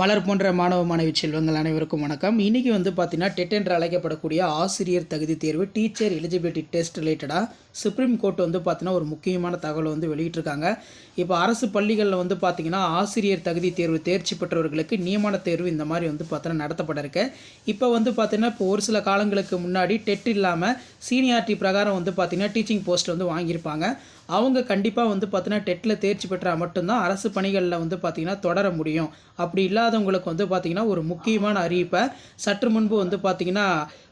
மலர் போன்ற மாணவ மாணவி செல்வங்கள் அனைவருக்கும் வணக்கம். இன்றைக்கி வந்து பார்த்தீங்கன்னா டெட் என்று அழைக்கப்படக்கூடிய ஆசிரியர் தகுதி தேர்வு டீச்சர் எலிஜிபிலிட்டி டெஸ்ட் ரிலேட்டடாக சுப்ரீம் கோர்ட் வந்து பார்த்தீங்கன்னா ஒரு முக்கியமான தகவலை வந்து வெளியிட்டிருக்காங்க. இப்போ அரசு பள்ளிகளில் வந்து பார்த்திங்கன்னா ஆசிரியர் தகுதி தேர்வு தேர்ச்சி பெற்றவர்களுக்கு நியமன தேர்வு இந்த மாதிரி வந்து பார்த்தீங்கன்னா நடத்தப்பட இருக்கு இப்போ வந்து பார்த்திங்கன்னா இப்போ ஒரு சில காலங்களுக்கு முன்னாடி டெட் இல்லாமல் சீனியாரிட்டி பிரகாரம் வந்து பார்த்தீங்கன்னா டீச்சிங் போஸ்ட் வந்து வாங்கியிருப்பாங்க. அவங்க கண்டிப்பாக வந்து பார்த்திங்கன்னா டெட்டில் தேர்ச்சி பெற்றால் மட்டும்தான் அரசு பணிகளில் வந்து பார்த்திங்கன்னா தொடர முடியும். அப்படி இல்லாதவங்களுக்கு வந்து பார்த்திங்கன்னா ஒரு முக்கியமான அறிவிப்பை சற்று முன்பு வந்து பார்த்திங்கன்னா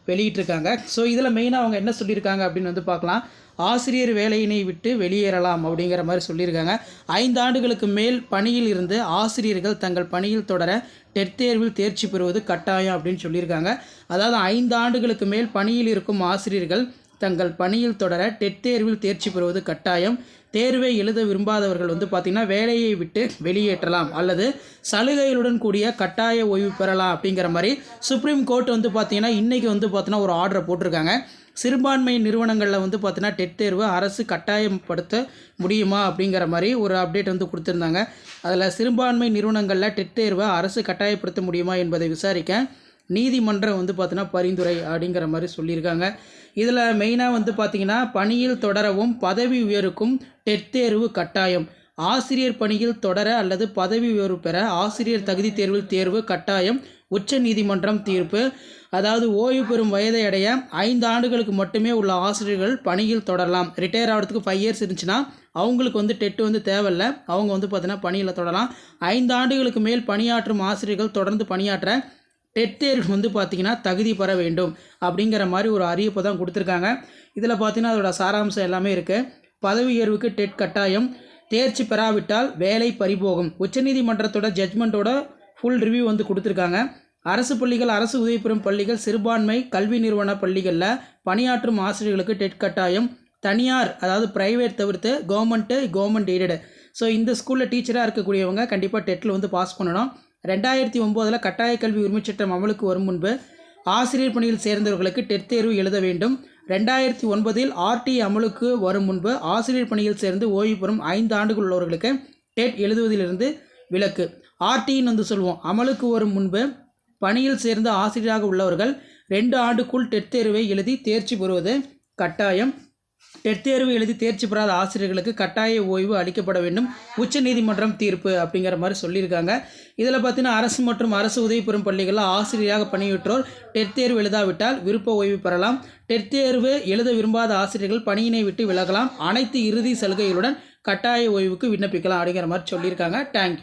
வெளியிட்டிருக்காங்க. ஸோ இதில் மெயினாக அவங்க என்ன சொல்லியிருக்காங்க அப்படின்னு வந்து பார்க்கலாம். ஆசிரியர் வேலையினை விட்டு வெளியேறலாம் அப்படிங்கிற மாதிரி சொல்லியிருக்காங்க. ஐந்து ஆண்டுகளுக்கு மேல் பணியில் இருந்து ஆசிரியர்கள் தங்கள் பணியில் தொடர டெட் தேர்வில் தேர்ச்சி பெறுவது கட்டாயம் அப்படின்னு சொல்லியிருக்காங்க. அதாவது ஐந்து ஆண்டுகளுக்கு மேல் பணியில் இருக்கும் ஆசிரியர்கள் தங்கள் பணியில் தொடர டெட் தேர்வில் தேர்ச்சி பெறுவது கட்டாயம். தேர்வை எழுத விரும்பாதவர்கள் வந்து பார்த்திங்கன்னா வேலையை விட்டு வெளியேற்றலாம் அல்லது சலுகைகளுடன் கூடிய கட்டாய ஓய்வு பெறலாம் அப்படிங்கிற மாதிரி சுப்ரீம் கோர்ட் வந்து பார்த்திங்கன்னா இன்றைக்கி வந்து பார்த்திங்கன்னா ஒரு ஆர்டரை போட்டிருக்காங்க. சிறுபான்மை நிறுவனங்களில் வந்து பார்த்தீங்கன்னா டெட் தேர்வு அரசு கட்டாயப்படுத்த முடியுமா அப்படிங்கிற மாதிரி ஒரு அப்டேட் வந்து கொடுத்துருந்தாங்க. அதில் சிறுபான்மை நிறுவனங்களில் டெட் தேர்வை அரசு கட்டாயப்படுத்த முடியுமா என்பதை விசாரிக்க நீதிமன்றம் வந்து பார்த்தீங்கன்னா பரிந்துரை அப்படிங்கிற மாதிரி சொல்லியிருக்காங்க. இதில் மெயினாக வந்து பார்த்திங்கன்னா பணியில் தொடரவும் பதவி உயருக்கும் டெட் தேர்வு கட்டாயம். ஆசிரியர் பணியில் தொடர அல்லது பதவி உயர்வு பெற ஆசிரியர் தகுதி தேர்வில் தேர்வு கட்டாயம். உச்ச நீதிமன்றம் தீர்ப்பு. அதாவது ஓய்வு பெறும் வயதை அடைய ஐந்து ஆண்டுகளுக்கு மட்டுமே உள்ள ஆசிரியர்கள் பணியில் தொடரலாம். ரிட்டையர் ஆகிறதுக்கு ஃபைவ் இயர்ஸ் இருந்துச்சுன்னா அவங்களுக்கு வந்து டெட்டு வந்து தேவையில்ல. அவங்க வந்து பார்த்தீங்கன்னா பணியில் தொடரலாம். ஐந்து ஆண்டுகளுக்கு மேல் பணியாற்றும் ஆசிரியர்கள் தொடர்ந்து பணியாற்ற டெட் தேர்வு வந்து பார்த்திங்கன்னா தகுதி பெற வேண்டும் அப்படிங்கிற மாதிரி ஒரு அறிவிப்பை தான் கொடுத்துருக்காங்க. இதில் பார்த்தீங்கன்னா அதோட சாராம்சம் எல்லாமே இருக்குது பதவி உயர்வுக்கு டெட் கட்டாயம் தேர்ச்சி பெறாவிட்டால் வேலை பறிபோகும். உச்சநீதிமன்றத்தோட ஜட்மெண்ட்டோட ஃபுல் ரிவ்யூ வந்து கொடுத்துருக்காங்க. அரசு பள்ளிகள் அரசு உதவி பெறும் பள்ளிகள் சிறுபான்மை கல்வி நிறுவன பள்ளிகளில் பணியாற்றும் ஆசிரியர்களுக்கு டெட் கட்டாயம். தனியார் அதாவது ப்ரைவேட் தவிர்த்து கவர்மெண்ட்டு கவர்மெண்ட் எய்டடு ஸோ இந்த ஸ்கூலில் டீச்சராக இருக்கக்கூடியவங்க கண்டிப்பாக டெட்டில் வந்து பாஸ் பண்ணணும். ரெண்டாயிரத்தி ஒம்போதில் கட்டாய கல்வி உரிமைச் சட்டம் அமலுக்கு வரும் முன்பு ஆசிரியர் பணியில் சேர்ந்தவர்களுக்கு டெட் தேர்வு எழுத வேண்டும். ரெண்டாயிரத்தி ஒன்பதில் ஆர்டி அமலுக்கு வரும் முன்பு ஆசிரியர் பணியில் சேர்ந்து ஓய்வு பெறும் ஐந்து ஆண்டுகள் உள்ளவர்களுக்கு டெட் எழுதுவதிலிருந்து விலக்கு. ஆர்டின்னு வந்து சொல்லுவோம் அமலுக்கு வரும் முன்பு பணியில் சேர்ந்த ஆசிரியராக உள்ளவர்கள் ரெண்டு ஆண்டுக்குள் டெட் தேர்வை எழுதி தேர்ச்சி பெறுவது கட்டாயம். டெட் தேர்வு எழுதி தேர்ச்சி பெறாத ஆசிரியர்களுக்கு கட்டாய ஓய்வு அளிக்கப்பட வேண்டும். உச்சநீதிமன்றம் தீர்ப்பு அப்படிங்கிற மாதிரி சொல்லியிருக்காங்க. இதில் பார்த்தீங்கன்னா அரசு மற்றும் அரசு உதவி பெறும் பள்ளிகளில் ஆசிரியராக பணியுற்றோர் டெட் தேர்வு எழுதாவிட்டால் விருப்ப ஓய்வு பெறலாம். டெட் தேர்வு எழுத விரும்பாத ஆசிரியர்கள் பணியினை விட்டு விலகலாம். அனைத்து இறுதி சலுகைகளுடன் கட்டாய ஓய்வுக்கு விண்ணப்பிக்கலாம் அப்படிங்கிற மாதிரி சொல்லியிருக்காங்க. தேங்க்யூ